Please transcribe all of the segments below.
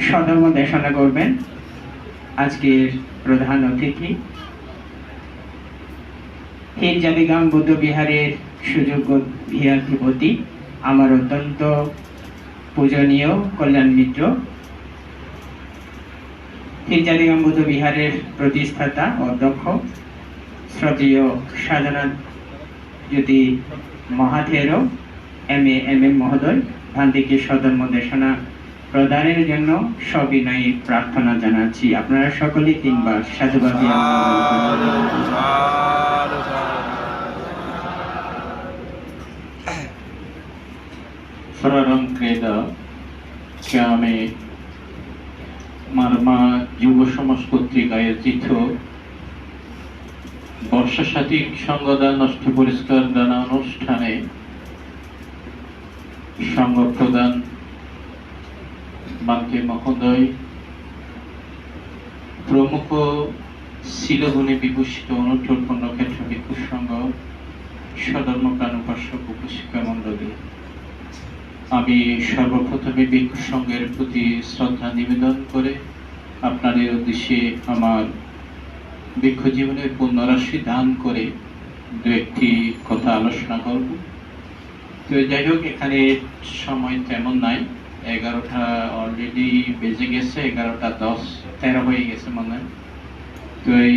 সধর্ম দেশনা করবেন। আজকের প্রধান অতিথি। হিরজাদিগাম বৌদ্ধ বিহারের সুযোগ্য বিহারধিপতি, আমার অত্যন্ত পূজনীয় কল্যাণ মিত্র। হিরজাদিগাম বৌদ্ধ বিহারের প্রতিষ্ঠাতা অধ্যক্ষ, শ্রদ্ধীয় Sadhanath Jyoti Mahathero M A, M M মহোদয় ভান্তিকে সধর্ম দেশনা প্রদানের জন্য সবিনয়ী প্রার্থনা জানাচ্ছি আপনারা সকলে বরণ করুন। Sararang Kreda গ্রামে মারমা যুব সমাজ কর্তৃক আয়োজিত বর্ষা সংগদান নষ্ট পরিষ্কার দানা অনুষ্ঠানে সংঘ প্রদান বাঙ্কে মহোদয় প্রমুখ শিলগুণে বিভূষিত অনুঠোর ক্ষেত্র ভিক্ষু সংঘ সধর্মপ্রাণ উপাসক মন্ডলী আমি সর্বপ্রথমে ভিক্ষু প্রতি শ্রদ্ধা নিবেদন করে আপনাদের উদ্দেশ্যে আমার ভিক্ষু জীবনের পুনরাশি দান করে দু একটি কথা আলোচনা করব। তো যাই হোক, এখানে সময় তেমন নাই। এগারোটা অলরেডি বেজে গেছে, এগারোটা দশ, তেরো হয়ে গেছে মনে তো এই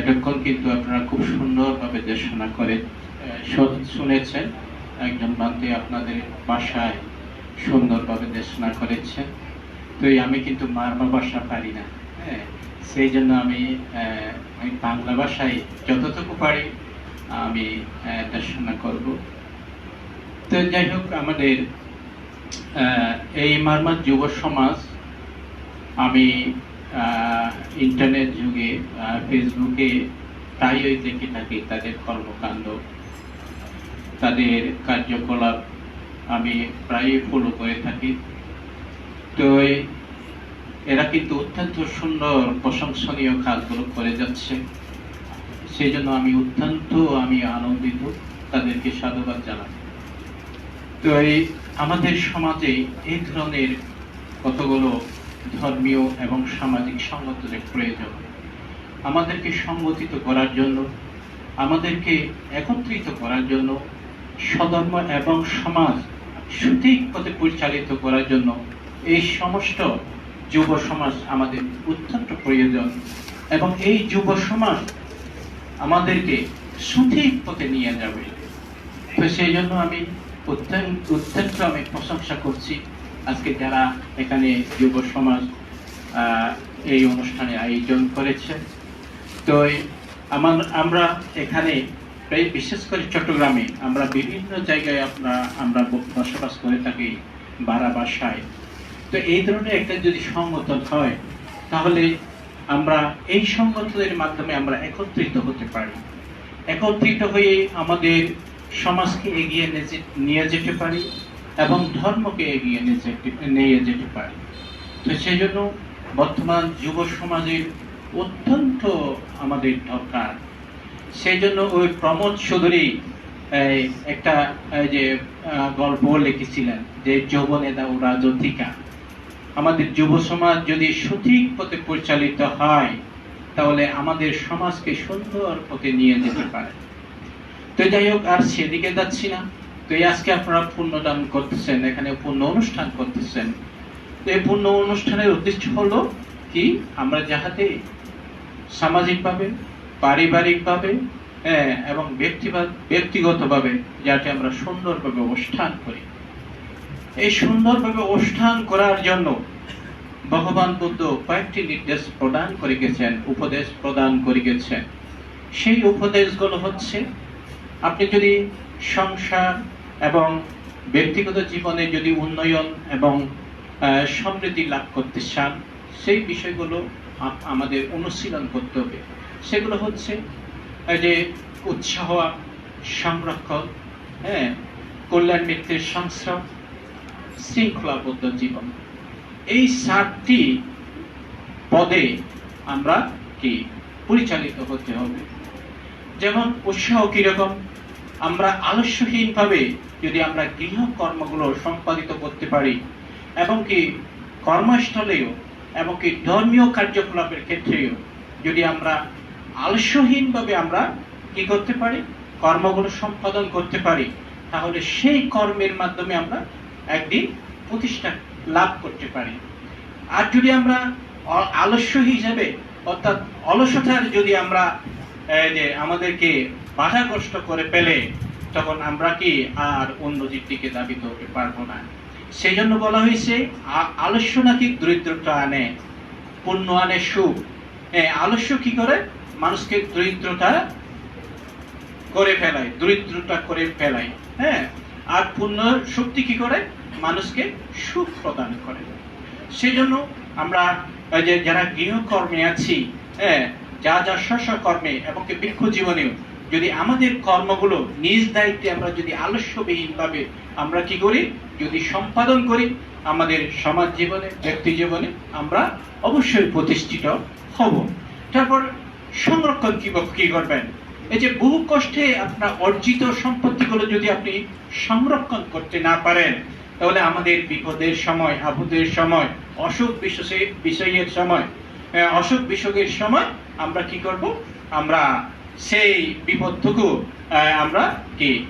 এতক্ষণ কিন্তু আপনারা খুব সুন্দরভাবে দেশনা করে শুনেছেন। একজন বান্তে আপনাদের বাসায় সুন্দরভাবে দেশনা করেছেন তো এই আমি কিন্তু মারমা ভাষা পারি না হ্যাঁ। সেই জন্য আমি আমি বাংলা ভাষায় যতটুকু পারি, আমি দেশনা করব। তো যাই হোক, আমাদের এই মারমা যুব সমাজ, আমি ইন্টারনেট যুগে ফেসবুকে প্রায়ই দেখে থাকি তাদের কর্মকাণ্ড, তাদের কার্যকলাপ আমি প্রায়ই ফলো করে থাকি। তো এরা কিন্তু অত্যন্ত সুন্দর প্রশংসনীয় কাজগুলো করে যাচ্ছে। সেই জন্য আমি অত্যন্ত, আমি আনন্দিত। তাদেরকে সাধুবাদ জানাই। তো এই আমাদের সমাজে এই ধরনের কতগুলো ধর্মীয় এবং সামাজিক সংগঠনের প্রয়োজন? আমাদেরকে সংগঠিত করার জন্য, আমাদেরকে একত্রিত করার জন্য, স্বধর্ম এবং সমাজ সঠিক পথে পরিচালিত করার জন্য এই সমস্ত যুব সমাজ আমাদের অত্যন্ত প্রয়োজন এবং এই যুব সমাজ আমাদেরকে সঠিক পথে নিয়ে যাবে। তো সেই জন্য আমি অত্যন্ত অত্যন্ত আমি প্রশংসা করছি। আজকে যারা এখানে যুব সমাজ এই অনুষ্ঠানে আয়োজন করেছে। তো আমার, আমরা এখানে প্রায় বিশেষ করে চট্টগ্রামে আমরা বিভিন্ন জায়গায় আমরা আমরা বসবাস করে থাকি ভাড়া বাসায়। তো এই ধরনের একটা যদি সংগঠন হয়, তাহলে আমরা এই সংগঠনের মাধ্যমে আমরা একত্রিত হতে পারি। একত্রিত হয়ে আমাদের সমাজকে এগিয়ে নিয়ে যেতে পারি এবং ধর্মকে এগিয়ে নিয়ে যেতে পারি। তো সেই জন্য বর্তমান যুব সমাজের অত্যন্ত আমাদের দরকার। সেই জন্য ওই প্রমোদ চৌধুরী একটা যে গল্প লিখেছিলেন যে যৌবনে দাও রাজধিকা। আমাদের যুব সমাজ যদি সঠিক পথে পরিচালিত হয়, তাহলে আমাদের সমাজকে সুন্দর পথে নিয়ে যেতে পারে। তো যাই হোক আর সেদিকে যাচ্ছি না। তো এই আজকে আপনারা পুণ্যদান করতেছেন এখানে পুণ্য অনুষ্ঠান করতেছেন। তো এই পুণ্য অনুষ্ঠানের উদ্দেশ্য হলো কি? আমরা যাহাতে সামাজিকভাবে পারিবারিকভাবে হ্যাঁ, এবং ব্যক্তিগত ব্যক্তিগতভাবে যাতে আমরা সুন্দরভাবে অনুষ্ঠান করি। এই সুন্দরভাবে অনুষ্ঠান করার জন্য ভগবান বুদ্ধ কয়েকটি নির্দেশ প্রদান করে গেছেন উপদেশ প্রদান করে গেছেন সেই উপদেশগুলো হচ্ছে আপনি যদি সংসার এবং ব্যক্তিগত জীবনে যদি উন্নয়ন এবং সমৃদ্ধি লাভ করতে চান, সেই বিষয়গুলো আমাদের অনুশীলন করতে হবে। সেগুলো হচ্ছে যে উৎসাহ, সংরক্ষণ হ্যাঁ কল্যাণ মিত্রের সংস্রব শৃঙ্খলাবদ্ধ জীবন। এই সাতটি পদে আমরা কি পরিচালিত হতে হবে? যেমন উৎসাহ কীরকম, আমরা আলস্যহীনভাবে যদি আমরা গৃহ কর্মগুলো সম্পাদিত করতে পারি, এবং কি কর্মস্থলেও এমনকি ধর্মীয় কার্যকলাপের ক্ষেত্রেও যদি আমরা আলস্যহীনভাবে আমরা কি করতে পারি, কর্মগুলো সম্পাদন করতে পারি, তাহলে সেই কর্মের মাধ্যমে আমরা একদিন প্রতিষ্ঠা লাভ করতে পারি। আর যদি আমরা আলস্য হিসেবে, অর্থাৎ অলসতার যদি আমরা যে আমাদেরকে বাধাগ্রস্ত করে পেলে তখন আমরা কি আর উন্নতির দিকে দাবিত হতে পারব না? সেই জন্য বলা হয়েছে আলস্য নাকি দরিদ্রতা আনে, পুণ্য আনে সুখ। হ্যাঁ আলস্য কি করে? মানুষকে দরিদ্রতা করে ফেলায়, দরিদ্রতা করে ফেলায়। হ্যাঁ আর পূর্ণ শক্তি কি করে? মানুষকে সুখ প্রদান করে। সেই জন্য আমরা যে যারা গৃহকর্মে আছি হ্যাঁ যা যা শস্য কর্মে এবং বৃক্ষ জীবনেও, যদি আমাদের কর্মগুলো নিজ দায়িত্বে আমরা যদি আলস্যবিহীন ভাবে আমরা কি করি? যদি সম্পাদন করি, আমাদের সমাজ জীবনে, ব্যক্তি জীবনে আমরা অবশ্যই প্রতিষ্ঠিত হব। তারপর সংরক্ষণ কি কি করবেন? এই যে বহু কষ্টে আপনার অর্জিত সম্পত্তিগুলো যদি আপনি সংরক্ষণ করতে না পারেন, তাহলে আমাদের বিপদের সময়, আপদের সময়, অসুখ বিষয়ে বিষয়ের সময় অসুখ বিসুখের সময় আমরা কি করব? আমরা সেই বিপদটুকু আমরা কি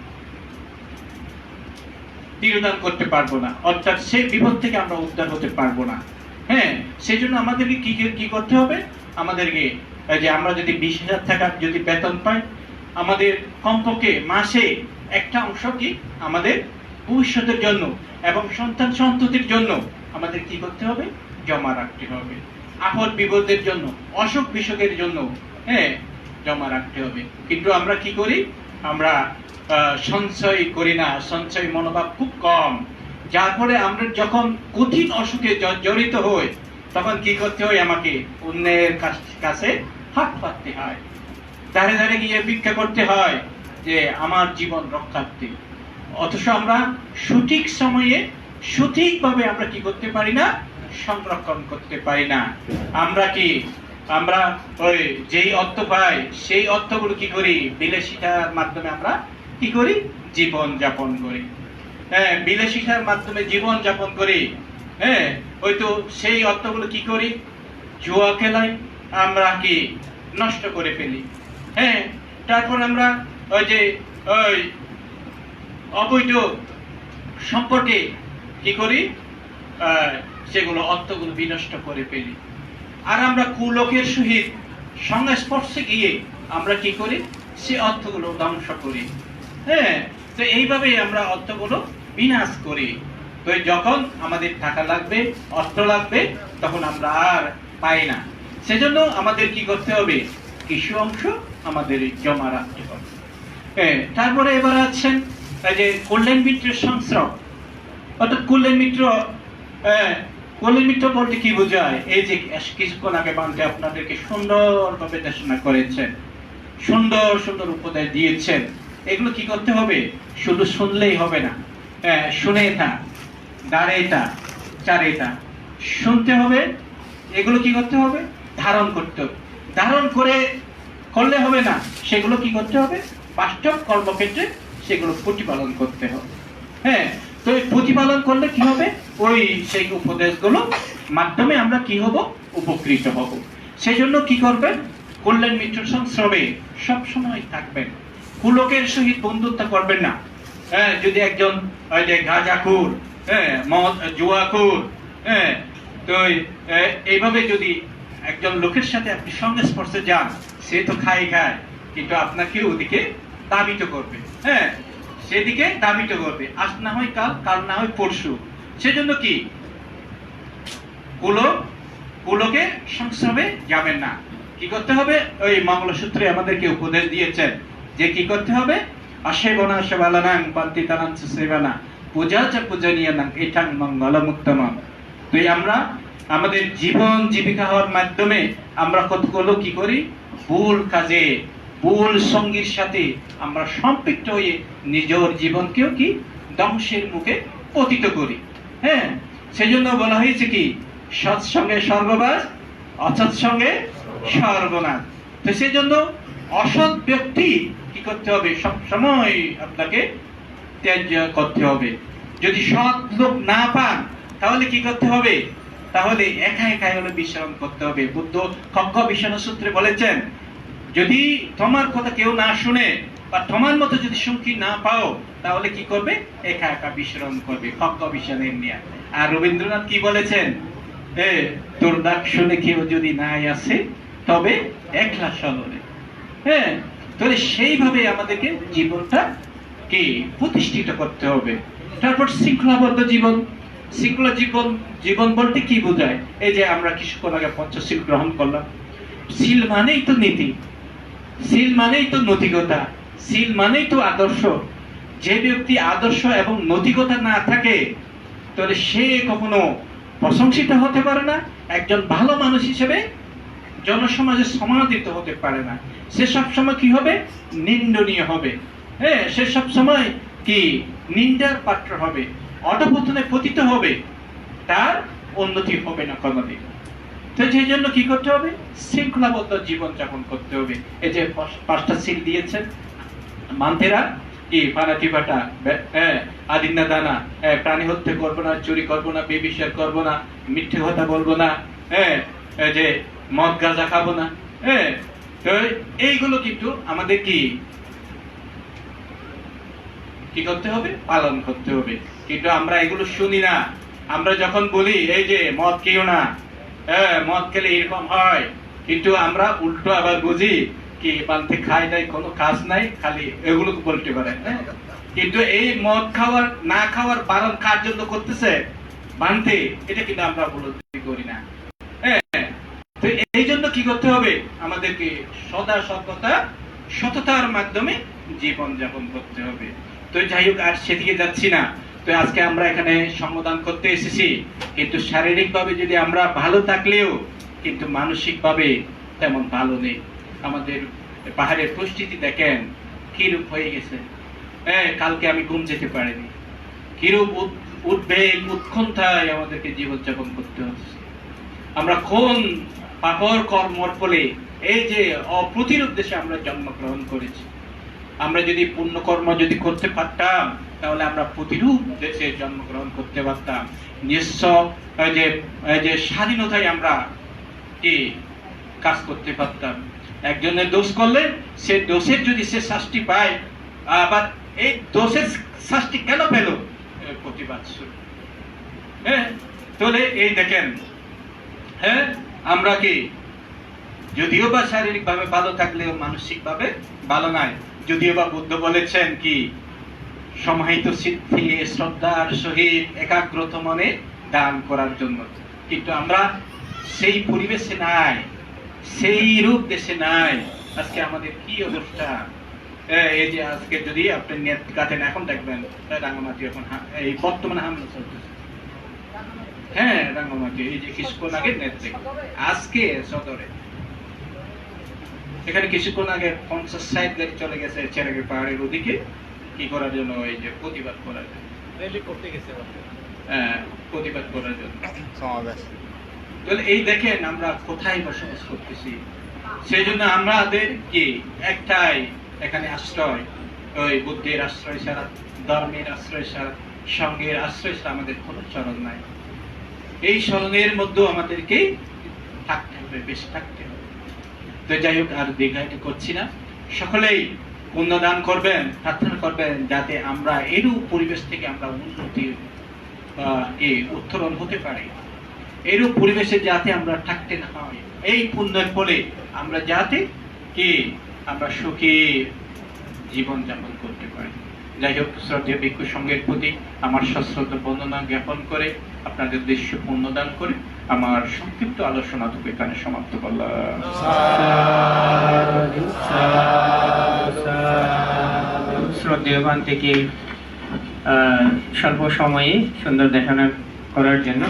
তিরোধান করতে পারব না। অর্থাৎ সেই বিপদ থেকে আমরা উদ্ধার হতে পারব না। হ্যাঁ সেই জন্য আমাদেরকে কি- কি করতে হবে? আমাদেরকে যে আমরা যদি বিশ হাজার টাকা যদি বেতন পাই, আমাদের কমপক্ষে মাসে একটা অংশ কি আমাদের ভবিষ্যতের জন্য এবং সন্তান সন্ততির জন্য আমাদের কি করতে হবে? জমা রাখতে হবে। আপদ বিপদের জন্য, অসুখ বিসুখের জন্য হ্যাঁ জমা রাখতে হবে। কিন্তু আমরা কি করি? আমরা সঞ্চয় করি না। সঞ্চয় মনোভাব খুব কম। যার ফলে আমরা যখন কঠিন অসুখে জড়িত হই, তখন কি করতে হয় আমাকে? অন্যের কাছ- হাত পাততে হয়। ধারে ধারে গিয়ে ভিক্ষা করতে হয় যে, আমার জীবন রক্ষার্থে। অথচ আমরা সঠিক সময়ে সঠিকভাবে আমরা কি করতে পারি না? সংরক্ষণ করতে পারি না। আমরা কি, আমরা ওই যেই অর্থ পাই, সেই অর্থগুলো কি করি? বিলাসিতার মাধ্যমে আমরা কি করি? জীবন যাপন করি। হ্যাঁ বিলাসিতার মাধ্যমে জীবন যাপন করি। হ্যাঁ ওই তো সেই অর্থগুলো কি করি? জুয়া খেলায় আমরা কি নষ্ট করে ফেলি। হ্যাঁ তারপর আমরা ওই যে ওই অবৈধ সম্পর্কে কি করি? সেগুলো অর্থগুলো বিনষ্ট করে ফেলি। আর আমরা কুলোকের সহিত সংস্পর্শে গিয়ে আমরা কি করি? সে অর্থগুলো ধ্বংস করি। হ্যাঁ তো এইভাবেই আমরা অর্থগুলো বিনাশ করি। তো যখন আমাদের টাকা লাগবে, অর্থ লাগবে, তখন আমরা আর পাই না। সেজন্য আমাদের কি করতে হবে? কিছু অংশ আমাদের জমা রাখতে হবে। হ্যাঁ তারপরে এবার আছেন যে কল্যাণ মিত্রের সংস্রব। অর্থাৎ কল্যাণ মিত্র হ্যাঁ, কল্যাণ মিত্র বলতে কি বোঝায়? এই যে কিছুক্ষণ আগে বানতে আপনাদেরকে সুন্দরভাবে দেশনা করেছেন সুন্দর সুন্দর উপদেশ দিয়েছেন এগুলো কি করতে হবে? শুধু শুনলেই হবে না। হ্যাঁ, শুনে থা দাঁড়ে থা চারে থা শুনতে হবে এগুলো কি করতে হবে? ধারণ করতে হবে। ধারণ করে করলে হবে না সেগুলো কি করতে হবে? বাস্তব কর্মক্ষেত্রে সেগুলো প্রতিপালন করতে হবে। হ্যাঁ তো প্রতিপালন করলে কি হবে? ওই সেই উপদেশগুলো মাধ্যমে আমরা কি হব? উপকৃত হব। সেই জন্য কি করবেন কল্যাণ মিত্র সংশ্রমে সব সময় থাকবেন। কুলকের সহিত বন্ধুত্ব করবেন না। হ্যাঁ যদি একজন ওই যে গাঁজাখুর হ্যাঁ মদ জুয়াখুর হ্যাঁ তো এইভাবে যদি একজন লোকের সাথে আপনি সংস্পর্শে যান, সে তো খায় খায়, কিন্তু আপনাকে ওদিকে দাবিত করবে। হ্যাঁ সেদিকে দাবিত করবে। আজ না হয় কাল কাল না হয় পরশু। সেজন্য কি? কুলো কুলোকে সংস্রবে যাবেন না। কি করতে হবে? ওই মঙ্গলসূত্রে আমাদেরকে উপদেশ দিয়েছেন যে কি করতে হবে? অসেবনা সেবালানাং পান্তি তানাং সেবানা পূজা চা পূজনীয় নাং এটাং মঙ্গলম উত্তমম তো আমরা, আমাদের জীবন জীবিকা হওয়ার মাধ্যমে আমরা কতগুলো কি করি? ভুল কাজে ভুল সঙ্গীর সাথে আমরা সম্পৃক্ত হয়ে নিজের জীবনকেও কি ধ্বংসের মুখে পতিত করি। হ্যাঁ সেই জন্য বলা হয়েছে কি, সৎসঙ্গে সর্ববাস অসৎ সঙ্গে সর্বনাশ। তো সেই জন্য অসৎ ব্যক্তি কি করতে হবে? সব সময় আপনাকে ত্যায্য করতে হবে। যদি সৎ লোক না পান, তাহলে কি করতে হবে? তাহলে একা একাই হলো বিশ্রাম করতে হবে। বুদ্ধ কক্ষ বিশ্রাম সূত্রে বলেছেন যদি তোমার কথা কেউ না শুনে বা তোমার মতো যদি সঙ্গী না পাও, তাহলে কি করবে? একা একা বিশ্রাম করবে খক্ষ বিশ্রামের নিয়ে। আর রবীন্দ্রনাথ কি বলেছেন? এ তোর ডাক শুনে কেউ যদি নাই আসে তবে একলা সলনে হ্যাঁ তাহলে সেইভাবে আমাদেরকে জীবনটা কে প্রতিষ্ঠিত করতে হবে। তারপর শৃঙ্খলাবদ্ধ জীবন। শৃঙ্খলা জীবন জীবন বলতে কি বোঝায়? এই যে আমরা কিছুক্ষণ আগে পঞ্চশীল গ্রহণ করলাম। শীল মানেই তো নীতি। শীল মানেই তো নৈতিকতা শীল মানেই তো আদর্শ। যে ব্যক্তি আদর্শ এবং নৈতিকতা না থাকে, তাহলে সে কখনো প্রশংসিত হতে পারে না, একজন ভালো মানুষ হিসেবে জনসমাজে সমাদিত হতে পারে না। সে সব সময় কি হবে? নিন্দনীয় হবে। হ্যাঁ সে সব সময় কি? নিন্দার পাত্র হবে। অধপতনে পতিত হবে। তার উন্নতি হবে না কোনোদিন। তো সেই জন্য কি করতে হবে? শৃঙ্খলাবদ্ধ জীবন যাপন করতে হবে। এই যে পাঁচটা সিল দিয়েছেন মান্থেরা কি বে- হ্যাঁ দানা প্রাণী হত্যা করব না, চুরি করব না করব না, মিথ্যে কথা বলব না হ্যাঁ যে মদ গাঁজা খাব না হ্যাঁ এইগুলো কিন্তু আমাদের কি? কি করতে হবে? পালন করতে হবে। কিন্তু আমরা এগুলো শুনি না। আমরা যখন বলি, এই যে মদ খেও না হ্যাঁ মদ খেলে এরকম হয়। কিন্তু আমরা উল্টো আবার বুঝি কি বানতে খাই নাই, কোনো কাজ নাই, খালি এগুলো বলতে পারে? কিন্তু এই মদ খাওয়ার, না খাওয়ার বারণ কার জন্য করতেছে? বানতে, এটা কিন্তু আমরা উপলব্ধি করি না। হ্যাঁ এই জন্য কি করতে হবে? আমাদেরকে সদা সততা, সততার মাধ্যমে জীবন যাপন করতে হবে। তো যাই হোক, আর সেদিকে যাচ্ছি না। তো আজকে আমরা এখানে সম্বোধন করতে এসেছি। কিন্তু শারীরিক ভাবে যদি আমরা ভালো থাকলেও, কিন্তু মানসিকভাবে তেমন ভালো নেই। আমাদের পাহাড়ের পরিস্থিতি দেখেন, কিরূপ হয়ে গেছে। হ্যাঁ কালকে আমি ঘুম যেতে পারিনি। কিরূপ উদ- উদ্বেগ, উৎকণ্ঠায় আমাদেরকে জীবনযাপন করতে হচ্ছে। আমরা কোন পাপর কর্মর ফলে এই যে অপ্রতিরোধ দেশে আমরা জন্মগ্রহণ করেছি। আমরা যদি পুণ্যকর্ম যদি করতে পারতাম তাহলে আমরা প্রতিরূপ দেশে জন্মগ্রহণ করতে পারতাম। নিঃস্ব যে যে স্বাধীনতায় আমরা কি কাজ করতে পারতাম। একজনের দোষ করলে সে দোষের যদি সে শাস্তি পায়, আবার এই দোষের শাস্তি কেন পেল? প্রতিবাদ হ্যাঁ তাহলে এই দেখেন হ্যাঁ আমরা কি যদিও বা শারীরিক ভাবে ভালো থাকলেও মানসিক ভাবে ভালো নাই, যদিও বা বুদ্ধ বলেছেন কি সমাহিত সিদ্ধি শ্রদ্ধার সহিত একাগ্রত মনে দান করার জন্য। কিন্তু আমরা সেই পরিবেশে নাই সেই রূপ দেশে নাই। আজকে আমাদের কি অবস্থা? এই যে আজকে যদি আপনি নেট কাটেন এখন দেখবেন এ, রাঙ্গামাটি এখন এই বর্তমানে হামলা চলতেছে। হ্যাঁ রাঙ্গামাটি এই যে কিছুক্ষণ আগে নেট আজকে সদরে। এখানে কিছুক্ষণ আগে পঞ্চাশ ষাট গাড়ি চলে গেছে চেরাগি পাহাড়ের ওদিকে। কি করার জন্য ওই যে প্রতিবাদ করার জন্য? হ্যাঁ, প্রতিবাদ করার জন্য। সমাবেশ। তাহলে এই দেখেন আমরা কোথায় বসবাস করতেছি। সেই জন্য আমাদের কি? একটাই এখানে আশ্রয়। ওই বুদ্ধের আশ্রয় ছাড়া ধর্মের আশ্রয় ছাড়া সঙ্গের আশ্রয় ছাড়া আমাদের কোনো চরণ নাই। এই স্মরণের মধ্যেও আমাদেরকে থাকতে হবে বেশ থাকতে হবে। তো যাই হোক আর দীর্ঘায়িত করছি না। সকলেই পুণ্যদান করবেন প্রার্থনা করবেন যাতে আমরা এরূপ পরিবেশ থেকে আমরা উন্নতি আহ, এ উত্তরণ হতে পারি। এরূপ পরিবেশে যাতে আমরা থাকতে না হয় এই পুণ্যের ফলে আমরা যাতে কি? আমরা সুখী জীবনযাপন করতে পারি। যাই হোক শ্রদ্ধেয় ভিক্ষু সঙ্গের প্রতি আমার সশ্রদ্ধ বন্দনা জ্ঞাপন করে আপনাদের উদ্দেশ্য পুণ্যদান করে আমার সংক্ষিপ্ত আলোচনাটুকু এখানে সমাপ্ত করলাম। শ্রদ্ধেয় থেকে স্বল্প সময়ে সুন্দর দেখানো করার জন্য